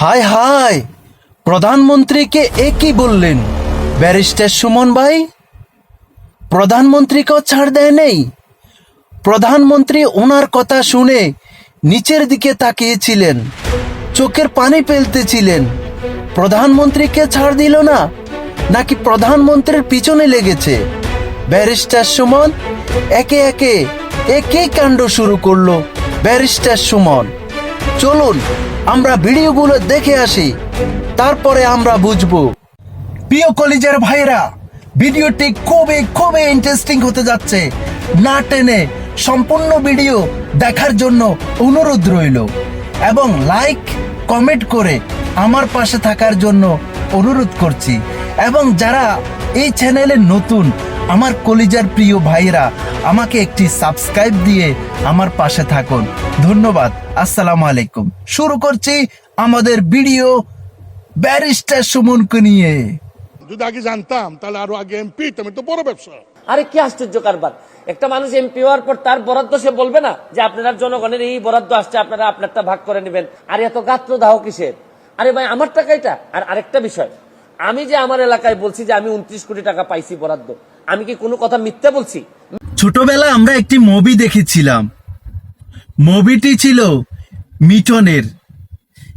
হায় হায় প্রধানমন্ত্রীকে একই বললেন? ব্যারিস্টার সুমন ভাই প্রধানমন্ত্রীকেও ছাড় দেয় নেই। প্রধানমন্ত্রী ওনার কথা শুনে নিচের দিকে তাকিয়েছিলেন, চোখের পানি ফেলতেছিলেন। প্রধানমন্ত্রীকে ছাড় দিল না, নাকি প্রধানমন্ত্রীর পিছনে লেগেছে? ব্যারিস্টার সুমন, একে একে একে কাণ্ড শুরু করল। ব্যারিস্টার সুমন, চলুন। আমরা ভিডিওগুলো দেখে আসি। তারপরে আমরা বুঝব। প্রিয় কলেজের ভাইরা ভিডিওটি খুবই খুবই ইন্টারেস্টিং হতে যাচ্ছে। না টেনে সম্পূর্ণ ভিডিও দেখার জন্য অনুরোধ রইল এবং লাইক কমেন্ট করে আমার পাশে থাকার জন্য অনুরোধ করছি। এবং যারা এই চ্যানেলে নতুন আমার কলিজার প্রিয় ভাইরা আমাকে একটি সাবস্ক্রাইব দিয়ে আমার পাশে থাকুন। ধন্যবাদ আসসালামু আলাইকুম। শুরু করছি আমাদের ভিডিও ব্যারিস্টার সুমনকে নিয়ে। যদি আগে জানতাম তাহলে আরও আগে এমপি আমি তো বড় ব্যবসা। আরে কি আশ্চর্য কারবার। একটা মানুষ এমপি হওয়ার পর তার বরাদ্দ সে বলবে না যে আপনারা জনগণের এই বরাদ্দ আসছে আপনারা আপনারটা ভাগ করে নেবেন। আর এত গাত্র দাহ কিসের? আরে ভাই আমার টাকা এটা। আর আরেকটা বিষয় আমি যে আমার এলাকায় বলছি যে আমি উনত্রিশ কোটি টাকা পাইছি বরাদ্দ আমি কি কোনো কথা মিথ্যা বলছি? ছোটবেলায় আমরা একটি মুভি দেখেছিলাম। মুভিটি ছিল মিটনের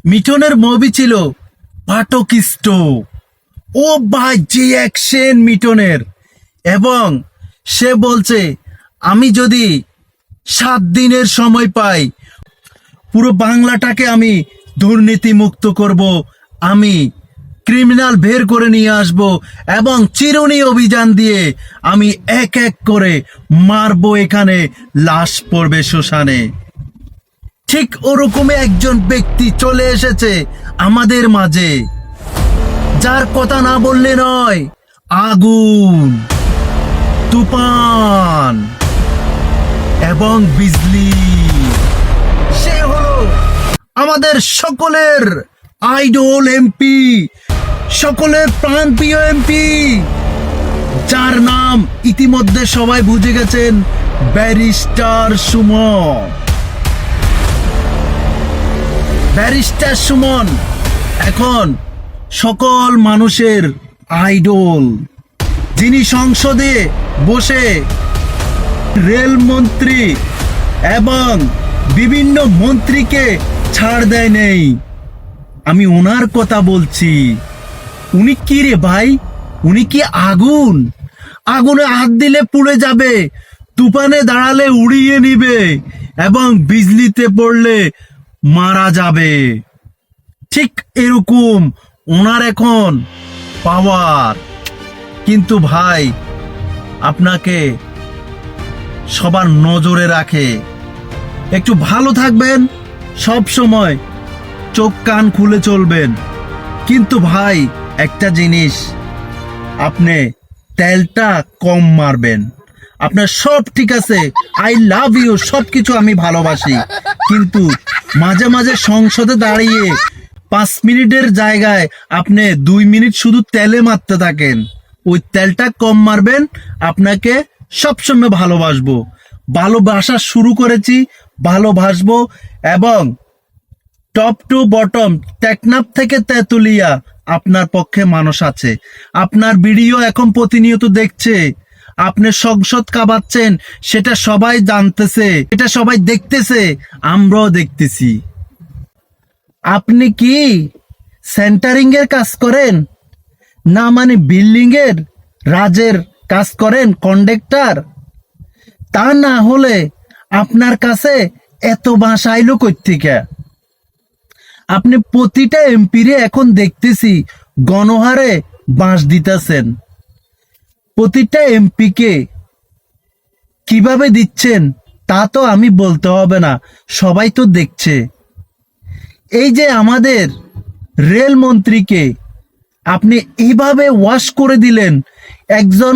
মিটনের মুভি ছিল পাটকিষ্ট। ও ভাই অ্যাকশন মিটনের এবং সে বলছে, আমি যদি সাত দিনের সময় পাই, পুরো বাংলাটাকে আমি দুর্নীতি মুক্ত করব, আমি ক্রিমিনাল বের করে নিয়ে আসব এবং চিরুনি অভিযান দিয়ে আমি এক এক করে মারবো এখানে লাশ পড়বে শ্মশানে। ঠিক ওরকমই একজন ব্যক্তি চলে এসেছে আমাদের মাঝে। যার কথা না বললে নয়, আগুন, তুফান এবং বিজলি। সে হলো আমাদের সকলের আইডল এমপি সকলের প্রাণপ্রিয় এমপি। যার নাম ইতিমধ্যে সবাই বুঝে গেছেন, ব্যারিস্টার সুমন। ব্যারিস্টার সুমন এখন সকল মানুষের আইডল। যিনি সংসদে বসে রেলমন্ত্রী এবং বিভিন্ন মন্ত্রীকে ছাড় দেয় নেই। আমি ওনার কথা বলছি। উনি কি রে ভাই? উনি কি আগুন? আগুনে হাত দিলে পুড়ে যাবে, তুফানে দাঁড়ালে উড়িয়ে নিবে এবং বিজলিতে পড়লে মারা যাবে। ঠিক এরকম ওনার এখন পাওয়ার কিন্তু ভাই, আপনাকে সবার নজরে রাখে। একটু ভালো থাকবেন সব সময় চোখ কান খুলে চলবেন। কিন্তু ভাই একটা জিনিস, আপনি তেলটা কম মারবেন। আপনার সব ঠিক আছে আই লাভ ইউ সব কিছু আমি ভালোবাসি। কিন্তু মাঝে মাঝে সংসদে দাঁড়িয়ে পাঁচ মিনিটের জায়গায় আপনি দুই মিনিট শুধু তেলে মারতে থাকেন। ওই তেলটা কম মারবেন, আপনাকে সবসময় ভালোবাসবো। ভালোবাসা শুরু করেছি, ভালোবাসবো এবং টপ টু বটম, টেকনাফ থেকে তেতুলিয়া। আপনার পক্ষে মানুষ আছে। আপনার ভিডিও এখন প্রতিনিয়ত দেখছে। আপনি সংসদ কাবাচ্ছেন, সেটা সবাই জানতেছে এটা সবাই দেখতেছে, আমরাও দেখতেছি। আপনি কি সেন্টারিং এর কাজ করেন? না মানে বিল্ডিং এর রাজের কাজ করেন, কন্ডাক্টর? তা না হলে আপনার কাছে এত বাঁশ আইলো থেকে আপনি প্রতিটা এমপিরে এখন দেখতেছি গণহারে বাঁশ দিতেছেন। প্রতিটা এমপিকে কীভাবে দিচ্ছেন তা তো আমি বলতে হবে না, সবাই তো দেখছে। এই যে আমাদের রেল মন্ত্রীকে আপনি এইভাবে ওয়াশ করে দিলেন, একজন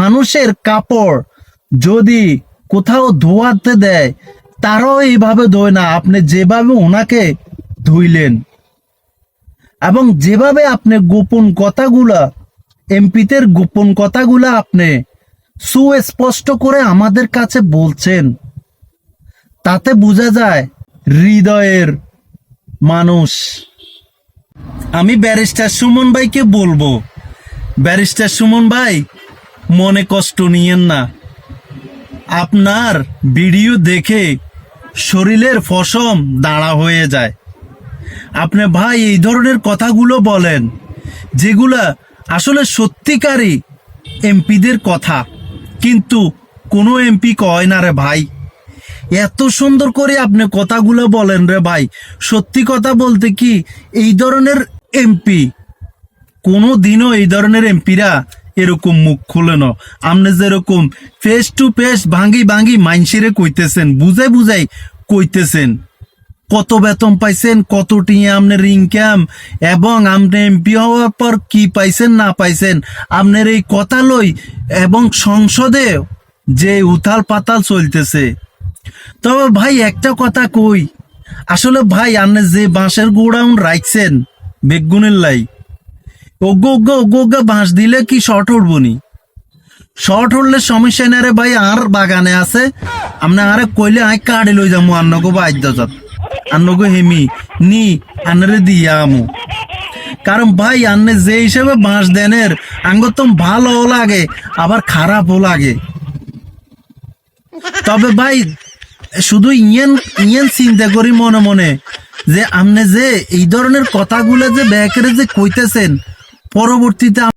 মানুষের কাপড় যদি কোথাও ধোয়াতে দেয়, তারাও এইভাবে ধোয় না। আপনি যেভাবে ওনাকে ধুইলেন। এবং যেভাবে আপনি গোপন কথাগুলা, এমপিদের গোপন কথাগুলা আপনি সুস্পষ্ট করে আমাদের কাছে বলছেন, তাতে বোঝা যায় হৃদয়ের মানুষ। আমি ব্যারিস্টার সুমন ভাইকে বলব। ব্যারিস্টার সুমন ভাই, মনে কষ্ট নিয়েন না। আপনার ভিডিও দেখে শরীরের ফসম দাঁড়া হয়ে যায়। আপনি ভাই, এই ধরনের কথাগুলো বলেন, যেগুলা আসলে সত্যিকারই এমপিদের কথা। কিন্তু কোনো এমপি কয় না রে ভাই। এত সুন্দর করে আপনি কথাগুলো বলেন রে ভাই। সত্যি কথা বলতে কি, এই ধরনের এমপি, কোনো দিনও এই ধরনের এমপিরা এরকম মুখ খুলে না। আপনি যেরকম ফেস টু ফেস ভাঙ্গি ভাঙ্গি মাইনসিরে কইতেছেন, বুঝাই বুঝাই কইতেছেন। কত বেতন পাইছেন, কত টিয়ে আপনার ইনকাম এবং আপনি এমপি হওয়ার পর কি পাইছেন, না পাইছেন? আপনার এই কথা লই এবং সংসদে যে উথাল পাতাল চলতেছে। তবে ভাই, একটা কথা কই, আসলে ভাই আপনি যে বাঁশের গোড়াউন রাখছেন বেগুনের লাই ওগো ওগো ওগো ওগো, বাঁশ দিলে কি শর্ট উঠবো নি? শর্ট উঠলে সমস্যা না রে ভাই, আর বাগানে আছে। আপনি আরে কইলে আই কাড়ে লই যাব আন্নগো বাদ্য যাত আন্নগো হেমি, নি আনরে দিয়া আমু। কারণ ভাই, আন্নে যে হিসেবে বাঁশ দেনের, আঙ্গতম ভালোও লাগে, আবার খারাপও লাগে। তবে ভাই, শুধু ইয়েন ইয়েন চিন্তা করি মনে মনে, যে আপনি যে এই ধরনের কথাগুলো যে ব্যাকেরে যে কইতেছেন, পরবর্তীতে